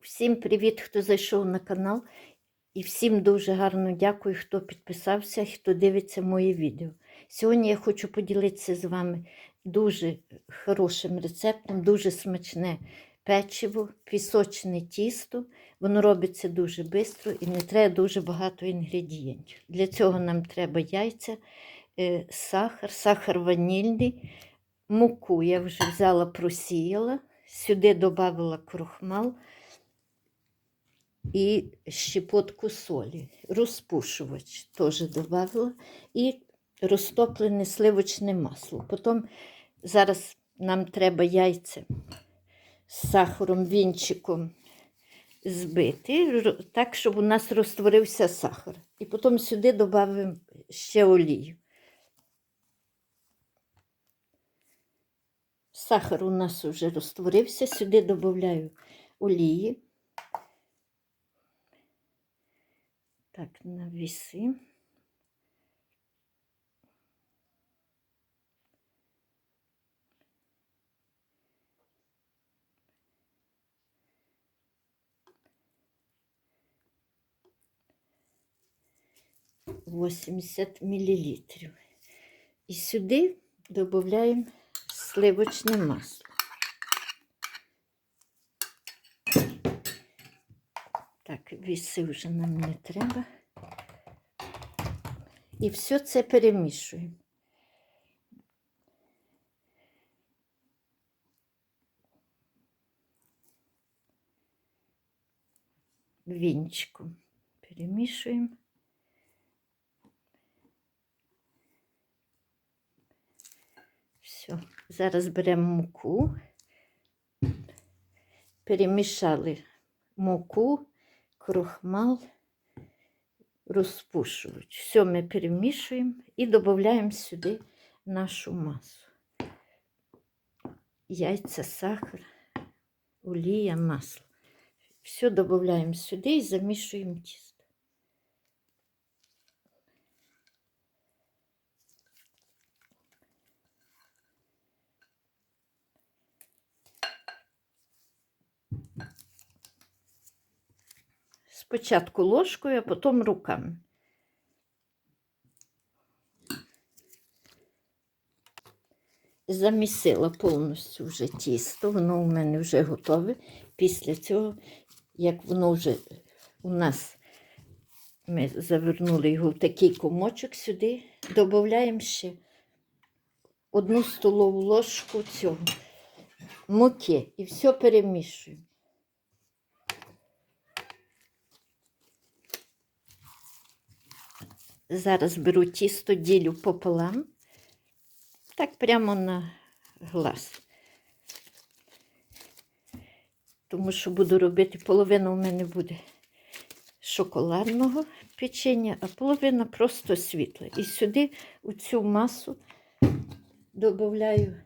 Всім привіт, хто зайшов на канал. І всім дуже гарно дякую, хто підписався, хто дивиться мої відео. Сьогодні я хочу поділитися з вами дуже хорошим рецептом, дуже смачне печиво, пісочне тісто. Воно робиться дуже швидко і не треба дуже багато інгредієнтів. Для цього нам треба яйця, е, сахар, сахар ванільний, муку я вже взяла, просіяла, сюди додала крохмал і щепотку солі, розпушувач теж додала і розтоплене сливочне масло. Потім зараз нам треба яйця з сахаром, вінчиком збити, так, щоб у нас розтворився сахар. І потім сюди додаємо ще олію. Сахар у нас вже розтворився, сюди додаю олії. Так, на віси. Восемьдесят миллилитров. І сюди додаємо сливочне масло. Так, віси вже нам не треба. І все це перемішуємо. Вінчиком перемішуємо. Все, зараз беремо муку, перемішали муку, крохмал, розпушувач. Все ми перемішуємо і додаємо сюди нашу масу. Яйця, сахар, олія, масло. Все додаємо сюди і замішуємо тісто. Спочатку ложкою, а потім руками. Замісила повністю вже тісто, воно у мене вже готове. Після цього, як воно вже у нас, ми завернули його в такий комочок сюди, додаємо ще одну столову ложку цього муки і все перемішуємо. Зараз беру тісто, ділю пополам, так прямо на глаз. Тому що буду робити, половина у мене буде шоколадного печення, а половина просто світла. І сюди у цю масу додаю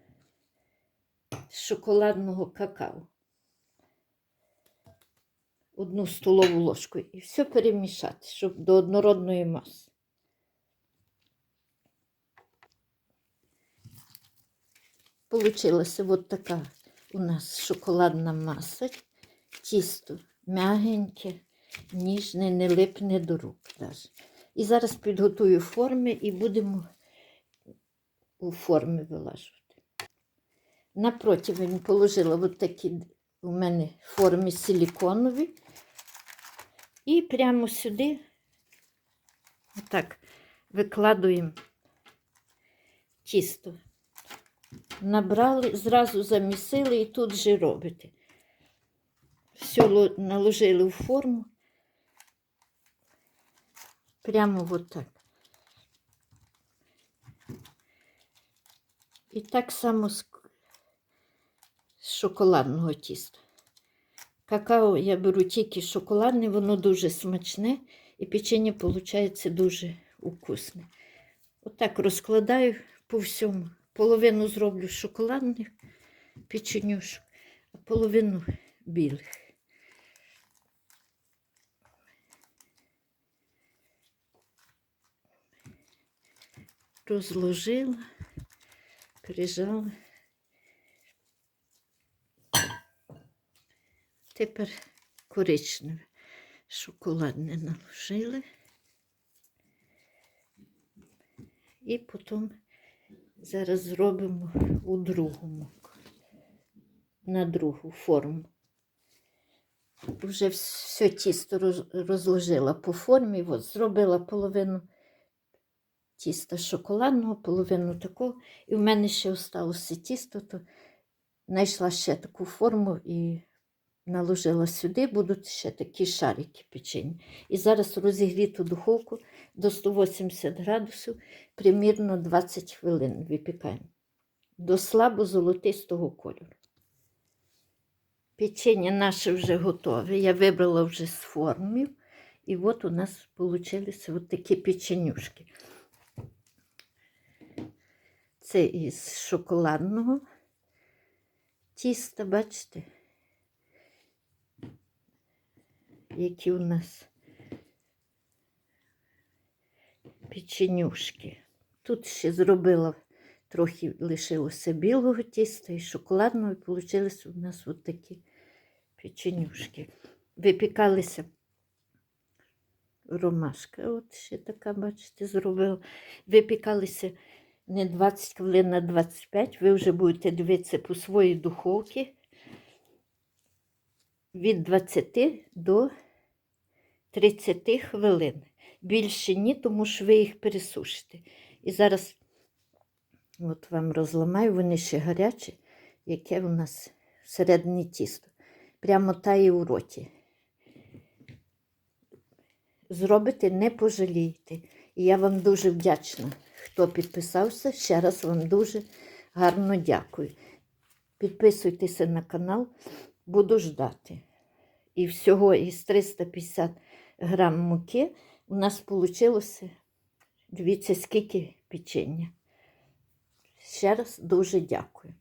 шоколадного какао. Одну столову ложку і все перемішати, щоб до однородної маси. Получилася от така у нас шоколадна маса. Тісто м'ягеньке, ніжне, не липне до рук. Даже. І зараз підготую форми і будемо у форми вилажувати. На противень положила от такі у мене форми силіконові. І прямо сюди отак викладуємо тісто. Набрали, зразу замісили і тут же робите. Все наложили в форму. Прямо от так. І так само з, шоколадного тіста. Какао я беру тільки шоколадне, воно дуже смачне і печення виходить дуже вкусне. Отак розкладаю по всьому. Половину зроблю шоколадних печенюшок, а половину білих. Розложила, прижала. Тепер коричневе. Шоколадне наложили. І потім зараз зробимо у другому, на другу форму. Вже все тісто розложила по формі, от, зробила половину тіста шоколадного, половину такого. І в мене ще залишилося тісто, то знайшла ще таку форму і наложила сюди, будуть ще такі шарики печені. І зараз розігріту духовку до 180 градусів, примірно 20 хвилин випікаємо. До слабо золотистого кольору. Печення наше вже готове. Я вибрала вже з формів. І от у нас вийшли такі печенюшки. Це із шоколадного тіста, бачите, які у нас печенюшки. Тут ще зробила трохи лишилося білого тіста і шоколадного, і вийшли у нас от такі печенюшки. Випікалися ромашка, от ще така, бачите, зробила. Випікалися не 20 хвилин, а 25. Ви вже будете дивитися по своїй духовці від 20 до 30 хвилин. Більше ні, тому що ви їх пересушите. І зараз от вам розламаю, вони ще гарячі, яке у нас всередині тісто. Прямо тає у роті. Зробите, не пожалієте. І я вам дуже вдячна, хто підписався. Ще раз вам дуже гарно дякую. Підписуйтеся на канал, буду ждати. І всього із 350 грам муки у нас вийшло, дивіться, скільки печення. Ще раз дуже дякую.